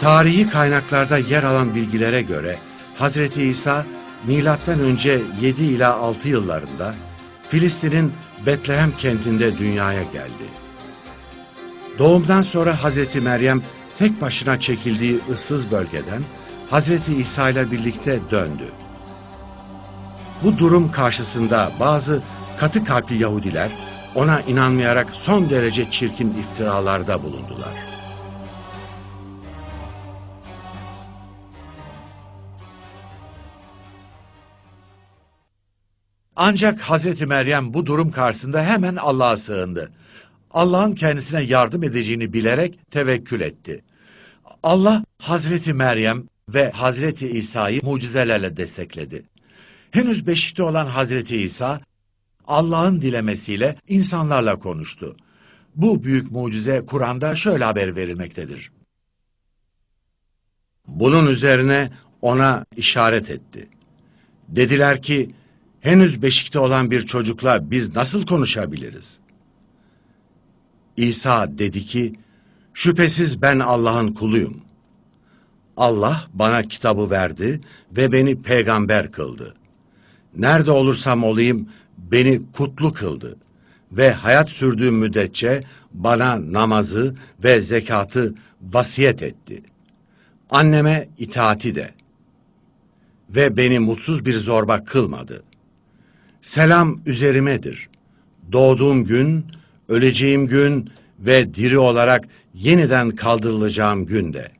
Tarihi kaynaklarda yer alan bilgilere göre Hazreti İsa milattan önce 7 ila 6 yıllarında Filistin'in Betlehem kentinde dünyaya geldi. Doğumdan sonra Hazreti Meryem tek başına çekildiği ıssız bölgeden Hazreti İsa ile birlikte döndü. Bu durum karşısında bazı katı kalpli Yahudiler ona inanmayarak son derece çirkin iftiralarda bulundular. Ancak Hazreti Meryem bu durum karşısında hemen Allah'a sığındı. Allah'ın kendisine yardım edeceğini bilerek tevekkül etti. Allah Hazreti Meryem ve Hazreti İsa'yı mucizelerle destekledi. Henüz beşikte olan Hazreti İsa, Allah'ın dilemesiyle insanlarla konuştu. Bu büyük mucize Kur'an'da şöyle haber verilmektedir. Bunun üzerine ona işaret etti. Dediler ki, henüz beşikte olan bir çocukla biz nasıl konuşabiliriz? İsa dedi ki, şüphesiz ben Allah'ın kuluyum. Allah bana kitabı verdi ve beni peygamber kıldı. Nerede olursam olayım beni kutlu kıldı ve hayat sürdüğüm müddetçe bana namazı ve zekatı vasiyet etti. Anneme itaati de ve beni mutsuz bir zorba kılmadı. Selam üzerimedir. Doğduğum gün, öleceğim gün ve diri olarak yeniden kaldırılacağım günde.''